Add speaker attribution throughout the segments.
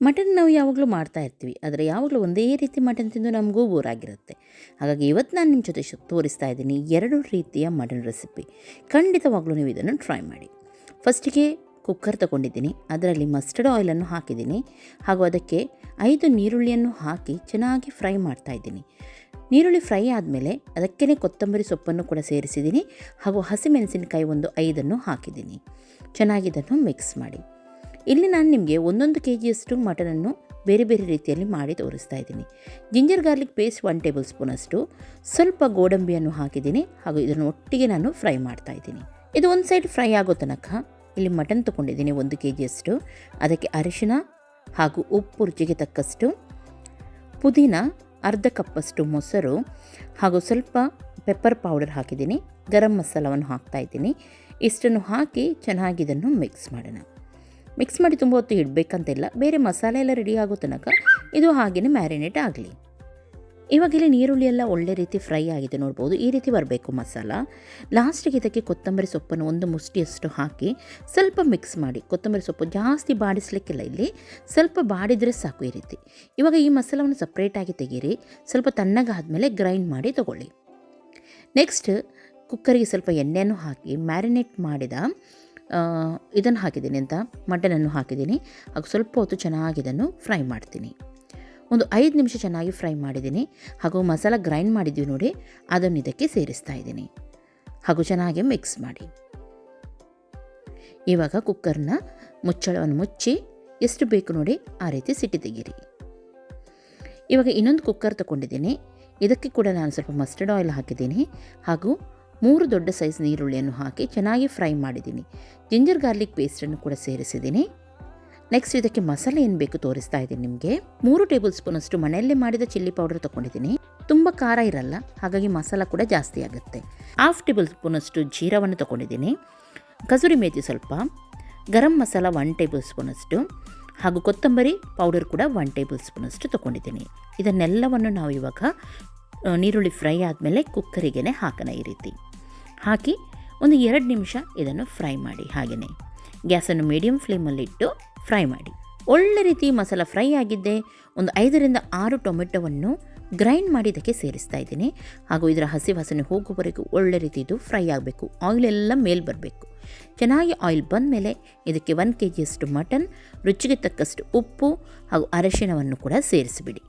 Speaker 1: Mutton ನಾವು ಯಾವಾಗಲೂ ಮಾಡ್ತಾ ಇರ್ತೀವಿ. ಆದರೆ ಯಾವಾಗಲೂ ಒಂದೇ ರೀತಿ ಮಟನ್ ತಿಂದು ನಮಗೂ ಬೋರಾಗಿರುತ್ತೆ ಹಾಗಾಗಿ ಇವತ್ತು ನಾನು ನಿಮ್ಮ ಜೊತೆ ತೋರಿಸ್ತಾ ಇದ್ದೀನಿ ಎರಡು ರೀತಿಯ ಮಟನ್ ರೆಸಿಪಿ. ಖಂಡಿತವಾಗ್ಲೂ ನೀವು ಇದನ್ನು ಟ್ರೈ ಮಾಡಿ. ಫಸ್ಟಿಗೆ ಕುಕ್ಕರ್ ತಗೊಂಡಿದ್ದೀನಿ. ಅದರಲ್ಲಿ ಮಸ್ಟರ್ಡ್ ಆಯಿಲನ್ನು ಹಾಕಿದ್ದೀನಿ. ಹಾಗೂ ಅದಕ್ಕೆ ಐದು ನೀರುಳ್ಳಿಯನ್ನು ಹಾಕಿ ಚೆನ್ನಾಗಿ ಫ್ರೈ ಮಾಡ್ತಾ ಇದ್ದೀನಿ. ನೀರುಳ್ಳಿ ಫ್ರೈ ಆದಮೇಲೆ ಅದಕ್ಕೇ ಕೊತ್ತಂಬರಿ ಸೊಪ್ಪನ್ನು ಕೂಡ ಸೇರಿಸಿದ್ದೀನಿ. ಹಾಗೂ ಹಸಿಮೆಣಸಿನಕಾಯಿ ಒಂದು ಐದನ್ನು ಹಾಕಿದ್ದೀನಿ. ಚೆನ್ನಾಗಿ ಇದನ್ನು ಮಿಕ್ಸ್ ಮಾಡಿ. ಇಲ್ಲಿ ನಾನು ನಿಮಗೆ ಒಂದೊಂದು ಕೆ ಜಿಯಷ್ಟು ಮಟನನ್ನು ಬೇರೆ ಬೇರೆ ರೀತಿಯಲ್ಲಿ ಮಾಡಿ ತೋರಿಸ್ತಾ ಇದ್ದೀನಿ. Ginger garlic paste one table ಸ್ಪೂನಷ್ಟು ಸ್ವಲ್ಪ ಗೋಡಂಬಿಯನ್ನು ಹಾಕಿದ್ದೀನಿ ಹಾಗೂ ಇದನ್ನು ಒಟ್ಟಿಗೆ ನಾನು ಫ್ರೈ ಮಾಡ್ತಾ ಇದ್ದೀನಿ. ಇದು ಒಂದು ಸೈಡ್ ಫ್ರೈ ಆಗೋ ತನಕ ಇಲ್ಲಿ ಮಟನ್ ತೊಗೊಂಡಿದ್ದೀನಿ ಒಂದು ಕೆ ಜಿಯಷ್ಟು ಅದಕ್ಕೆ ಅರಿಶಿನ ಹಾಗೂ ಉಪ್ಪು ರುಚಿಗೆ ತಕ್ಕಷ್ಟು ಪುದೀನ, ಅರ್ಧ ಕಪ್ಪಷ್ಟು ಮೊಸರು ಹಾಗೂ ಸ್ವಲ್ಪ ಪೆಪ್ಪರ್ ಪೌಡರ್ ಹಾಕಿದ್ದೀನಿ. ಗರಂ ಮಸಾಲವನ್ನು ಹಾಕ್ತಾ ಇದ್ದೀನಿ. ಇಷ್ಟನ್ನು ಹಾಕಿ ಚೆನ್ನಾಗಿ ಇದನ್ನು ಮಿಕ್ಸ್ ಮಾಡೋಣ. ಮಿಕ್ಸ್ ಮಾಡಿ ತುಂಬ ಹೊತ್ತು ಇಡಬೇಕಂತಿಲ್ಲ. ಬೇರೆ ಮಸಾಲೆ ಎಲ್ಲ ರೆಡಿ ಆಗೋ ತನಕ ಇದು ಹಾಗೆಯೇ ಮ್ಯಾರಿನೇಟ್ ಆಗಲಿ. ಇವಾಗ ಇಲ್ಲಿ ನೀರುಳ್ಳಿ ಎಲ್ಲ ಒಳ್ಳೆ ರೀತಿ ಫ್ರೈ ಆಗಿದೆ ನೋಡ್ಬೋದು. ಈ ರೀತಿ ಬರಬೇಕು ಮಸಾಲ. ಲಾಸ್ಟಿಗೆ ಇದಕ್ಕೆ ಕೊತ್ತಂಬರಿ ಸೊಪ್ಪನ್ನು ಒಂದು ಮುಷ್ಟಿಯಷ್ಟು ಹಾಕಿ ಸ್ವಲ್ಪ ಮಿಕ್ಸ್ ಮಾಡಿ. ಕೊತ್ತಂಬರಿ ಸೊಪ್ಪು ಜಾಸ್ತಿ ಬಾಡಿಸ್ಲಿಕ್ಕಿಲ್ಲ ಇಲ್ಲಿ. ಸ್ವಲ್ಪ ಬಾಡಿದರೆ ಸಾಕು ಈ ರೀತಿ. ಇವಾಗ ಈ ಮಸಾಲವನ್ನು ಸಪ್ರೇಟಾಗಿ ತೆಗೀರಿ. ಸ್ವಲ್ಪ ತಣ್ಣಗಾದಮೇಲೆ ಗ್ರೈಂಡ್ ಮಾಡಿ ತಗೊಳ್ಳಿ. ನೆಕ್ಸ್ಟ್ ಕುಕ್ಕರಿಗೆ ಸ್ವಲ್ಪ ಎಣ್ಣೆಯನ್ನು ಹಾಕಿ ಮ್ಯಾರಿನೇಟ್ ಮಾಡಿದ ಇದನ್ನು ಹಾಕಿದ್ದೀನಿ ಅಂತ ಮಟನನ್ನು ಹಾಕಿದ್ದೀನಿ. ಹಾಗೂ ಸ್ವಲ್ಪ ಹೊತ್ತು ಚೆನ್ನಾಗಿ ಇದನ್ನು ಫ್ರೈ ಮಾಡ್ತೀನಿ. ಒಂದು ಐದು ನಿಮಿಷ ಚೆನ್ನಾಗಿ ಫ್ರೈ ಮಾಡಿದ್ದೀನಿ. ಹಾಗೂ ಮಸಾಲ ಗ್ರೈಂಡ್ ಮಾಡಿದ್ವಿ ನೋಡಿ, ಅದನ್ನು ಇದಕ್ಕೆ ಸೇರಿಸ್ತಾ ಇದ್ದೀನಿ. ಹಾಗೂ ಚೆನ್ನಾಗಿ ಮಿಕ್ಸ್ ಮಾಡಿ. ಇವಾಗ ಕುಕ್ಕರ್ನ ಮುಚ್ಚಳವನ್ನು ಮುಚ್ಚಿ, ಎಷ್ಟು ಬೇಕು ನೋಡಿ ಆ ರೀತಿ ಸಿಟಿ ತೆಗೀರಿ. ಇವಾಗ ಇನ್ನೊಂದು ಕುಕ್ಕರ್ ತಗೊಂಡಿದ್ದೀನಿ. ಇದಕ್ಕೆ ಕೂಡ ನಾನು ಸ್ವಲ್ಪ ಮಸ್ಟರ್ಡ್ ಆಯಿಲ್ ಹಾಕಿದ್ದೀನಿ. ಹಾಗೂ ಮೂರು ದೊಡ್ಡ ಸೈಜ್ ನೀರುಳ್ಳಿಯನ್ನು ಹಾಕಿ ಚೆನ್ನಾಗಿ ಫ್ರೈ ಮಾಡಿದ್ದೀನಿ. ಜಿಂಜರ್ ಗಾರ್ಲಿಕ್ ಪೇಸ್ಟನ್ನು ಕೂಡ ಸೇರಿಸಿದ್ದೀನಿ. ನೆಕ್ಸ್ಟ್ ಇದಕ್ಕೆ ಮಸಾಲೆ ಏನು ಬೇಕು ತೋರಿಸ್ತಾ ಇದ್ದೀನಿ ನಿಮಗೆ. ಮೂರು ಟೇಬಲ್ ಸ್ಪೂನಷ್ಟು ಮನೆಯಲ್ಲೇ ಮಾಡಿದ ಚಿಲ್ಲಿ ಪೌಡರ್ ತೊಗೊಂಡಿದ್ದೀನಿ. ತುಂಬ ಖಾರ ಇರಲ್ಲ, ಹಾಗಾಗಿ ಮಸಾಲ ಕೂಡ ಜಾಸ್ತಿ ಆಗುತ್ತೆ. ಹಾಫ್ ಟೇಬಲ್ ಸ್ಪೂನಷ್ಟು ಜೀರವನ್ನು ತೊಗೊಂಡಿದ್ದೀನಿ. ಕಸೂರಿ ಮೇಥಿ ಸ್ವಲ್ಪ, ಗರಂ ಮಸಾಲ ಒನ್ ಟೇಬಲ್ ಸ್ಪೂನಷ್ಟು, ಹಾಗೂ ಕೊತ್ತಂಬರಿ ಪೌಡರ್ ಕೂಡ ಒನ್ ಟೇಬಲ್ ಸ್ಪೂನಷ್ಟು ತೊಗೊಂಡಿದ್ದೀನಿ. ಇದನ್ನೆಲ್ಲವನ್ನು ನಾವು ಇವಾಗ ನೀರುಳ್ಳಿ ಫ್ರೈ ಆದಮೇಲೆ ಕುಕ್ಕರಿಗೆ ಹಾಕೋಣ ಈ ರೀತಿ. ಹಾಕಿ ಒಂದು ಎರಡು ನಿಮಿಷ ಇದನ್ನು ಫ್ರೈ ಮಾಡಿ ಹಾಗೆಯೇ. ಗ್ಯಾಸನ್ನು ಮೀಡಿಯಮ್ ಫ್ಲೇಮಲ್ಲಿಟ್ಟು ಫ್ರೈ ಮಾಡಿ. ಒಳ್ಳೆ ರೀತಿ ಮಸಾಲ ಫ್ರೈ ಆಗಿದ್ದೆ ಒಂದು ಐದರಿಂದ ಆರು ಟೊಮೆಟೊವನ್ನು ಗ್ರೈಂಡ್ ಮಾಡಿ ಇದಕ್ಕೆ ಸೇರಿಸ್ತಾ ಇದ್ದೀನಿ. ಹಾಗೂ ಇದರ ಹಸಿ ವಾಸನೆ ಹೋಗುವವರೆಗೂ ಒಳ್ಳೆ ರೀತಿ ಇದು ಫ್ರೈ ಆಗಬೇಕು. ಆಯಿಲ್ ಎಲ್ಲ ಮೇಲೆ ಬರಬೇಕು. ಚೆನ್ನಾಗಿ ಆಯಿಲ್ ಬಂದ ಮೇಲೆ ಇದಕ್ಕೆ ಒನ್ ಕೆ ಜಿಯಷ್ಟು ಮಟನ್, ರುಚಿಗೆ ತಕ್ಕಷ್ಟು ಉಪ್ಪು ಹಾಗೂ ಅರಶಿಣವನ್ನು ಕೂಡ ಸೇರಿಸಿಬಿಡಿ.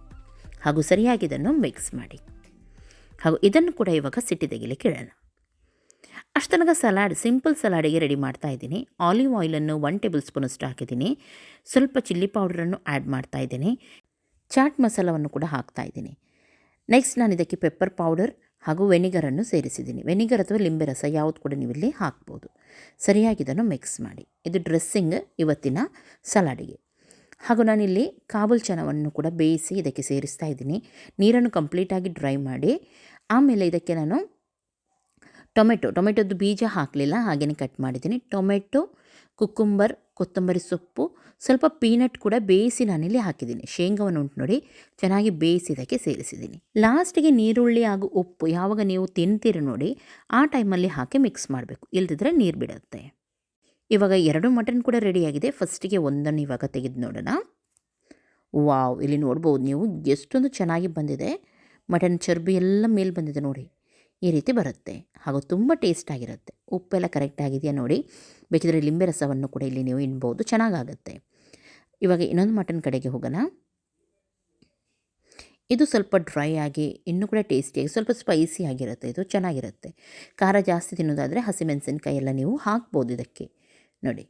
Speaker 1: ಹಾಗೂ ಸರಿಯಾಗಿ ಇದನ್ನು ಮಿಕ್ಸ್ ಮಾಡಿ. ಹಾಗೂ ಇದನ್ನು ಕೂಡ ಇವಾಗ ಸಿಟ್ಟಿ ತೆಗಿಲಿಕ್ಕೆ ಇಡೋಣ ಅಷ್ಟನಗ ಸಲಾಡ್, ಸಿಂಪಲ್ ಸಲಾಡಿಗೆ ರೆಡಿ ಮಾಡ್ತಾ ಇದ್ದೀನಿ. ಆಲಿವ್ ಆಯಿಲನ್ನು ಒನ್ ಟೇಬಲ್ ಸ್ಪೂನಷ್ಟು ಹಾಕಿದ್ದೀನಿ. ಸ್ವಲ್ಪ ಚಿಲ್ಲಿ ಪೌಡರನ್ನು ಆ್ಯಡ್ ಮಾಡ್ತಾ ಇದ್ದೀನಿ. ಚಾಟ್ ಮಸಾಲವನ್ನು ಕೂಡ ಹಾಕ್ತಾ ಇದ್ದೀನಿ. ನೆಕ್ಸ್ಟ್ ನಾನು ಇದಕ್ಕೆ ಪೆಪ್ಪರ್ ಪೌಡರ್ ಹಾಗೂ ವೆನಿಗರನ್ನು ಸೇರಿಸಿದ್ದೀನಿ. ವೆನಿಗರ್ ಅಥವಾ ಲಿಂಬೆ ರಸ ಯಾವುದು ಕೂಡ ನೀವು ಇಲ್ಲಿ ಹಾಕ್ಬೋದು. ಸರಿಯಾಗಿ ಇದನ್ನು ಮಿಕ್ಸ್ ಮಾಡಿ. ಇದು ಡ್ರೆಸ್ಸಿಂಗ್ ಇವತ್ತಿನ ಸಲಾಡಿಗೆ. ಹಾಗೂ ನಾನಿಲ್ಲಿ ಕಾಬುಲ್ ಚನವನ್ನು ಕೂಡ ಬೇಯಿಸಿ ಇದಕ್ಕೆ ಸೇರಿಸ್ತಾ ಇದ್ದೀನಿ. ನೀರನ್ನು ಕಂಪ್ಲೀಟಾಗಿ ಡ್ರೈ ಮಾಡಿ. ಆಮೇಲೆ ಇದಕ್ಕೆ ನಾನು ಟೊಮೆಟೊ ಟೊಮೆಟೊದ್ದು ಬೀಜ ಹಾಕಲಿಲ್ಲ ಹಾಗೆಯೇ ಕಟ್ ಮಾಡಿದ್ದೀನಿ. ಟೊಮೆಟೊ, ಕುಕ್ಕುಂಬರ್, ಕೊತ್ತಂಬರಿ ಸೊಪ್ಪು, ಸ್ವಲ್ಪ ಪೀನಟ್ ಕೂಡ ಬೇಯಿಸಿ ನಾನಿಲ್ಲಿ ಹಾಕಿದ್ದೀನಿ. ಶೇಂಗಾವನ್ನು ಉಂಟು ನೋಡಿ, ಚೆನ್ನಾಗಿ ಬೇಯಿಸಿ ಇದಕ್ಕೆ ಸೇರಿಸಿದ್ದೀನಿ. ಲಾಸ್ಟಿಗೆ ನೀರುಳ್ಳಿ ಹಾಗೂ ಉಪ್ಪು ಯಾವಾಗ ನೀವು ತಿಂತೀರಿ ನೋಡಿ, ಆ ಟೈಮಲ್ಲಿ ಹಾಕಿ ಮಿಕ್ಸ್ ಮಾಡಬೇಕು. ಇಲ್ದಿದ್ರೆ ನೀರು ಬಿಡುತ್ತೆ. ಇವಾಗ ಎರಡು ಮಟನ್ ಕೂಡ ರೆಡಿಯಾಗಿದೆ ಫಸ್ಟಿಗೆ ಒಂದನ್ನು ಇವಾಗ ತೆಗೆದು ನೋಡೋಣ. ವಾವ್, ಇಲ್ಲಿ ನೋಡ್ಬೋದು ನೀವು, ಎಷ್ಟೊಂದು ಚೆನ್ನಾಗಿ ಬಂದಿದೆ. ಮಟನ್ ಚರ್ಬಿ ಎಲ್ಲ ಮೇಲೆ ಬಂದಿದೆ ನೋಡಿ. ಈ ರೀತಿ ಬರುತ್ತೆ. ಹಾಗೂ ತುಂಬ ಟೇಸ್ಟ್ ಆಗಿರುತ್ತೆ. ಉಪ್ಪೆಲ್ಲ ಕರೆಕ್ಟ್ ಆಗಿದೆಯಾ ನೋಡಿ. ಬೇಕಿದ್ರೆ ಲಿಂಬೆ ರಸವನ್ನು ಕೂಡ ಇಲ್ಲಿ ನೀವು ಇನ್ಬೋದು. ಚೆನ್ನಾಗಾಗುತ್ತೆ. ಇವಾಗ ಇನ್ನೊಂದು ಮಟನ್ ಕಡೆಗೆ ಹೋಗೋಣ. ಇದು ಸ್ವಲ್ಪ ಡ್ರೈ ಆಗಿ, ಇನ್ನೂ ಕೂಡ ಟೇಸ್ಟಿಯಾಗಿ ಸ್ವಲ್ಪ ಸ್ಪೈಸಿ ಆಗಿರುತ್ತೆ. ಇದು ಚೆನ್ನಾಗಿರುತ್ತೆ. ಖಾರ ಜಾಸ್ತಿ ತಿನ್ನೋದಾದರೆ ಹಸಿಮೆಣಸಿನ್ಕಾಯಿ ಎಲ್ಲ ನೀವು ಹಾಕ್ಬೋದು ಇದಕ್ಕೆ. ನೋಡಿ.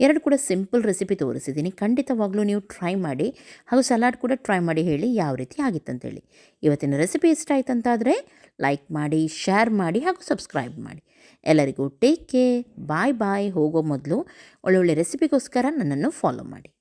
Speaker 1: ಎರಡು ಕೂಡ ಸಿಂಪಲ್ ರೆಸಿಪಿ ತೋರಿಸಿದ್ದೀನಿ. ಖಂಡಿತವಾಗ್ಲೂ ನೀವು ಟ್ರೈ ಮಾಡಿ, ಹಾಗೂ ಸಲಾಡ್ ಕೂಡ ಟ್ರೈ ಮಾಡಿ ಹೇಳಿ ಯಾವ ರೀತಿ ಆಗಿತ್ತಂತೇಳಿ. ಇವತ್ತಿನ ರೆಸಿಪಿ ಇಷ್ಟ ಆಯ್ತಂತಾದರೆ ಲೈಕ್ ಮಾಡಿ ಶೇರ್ ಮಾಡಿ ಹಾಗೂ ಸಬ್ಸ್ಕ್ರೈಬ್ ಮಾಡಿ. ಎಲ್ಲರಿಗೂ ಟೇಕ್ ಕೇರ್ ಬಾಯ್ ಬಾಯ್ ಹೋಗೋ ಮೊದಲು ಒಳ್ಳೊಳ್ಳೆ ರೆಸಿಪಿಗೋಸ್ಕರ ನನ್ನನ್ನು ಫಾಲೋ ಮಾಡಿ.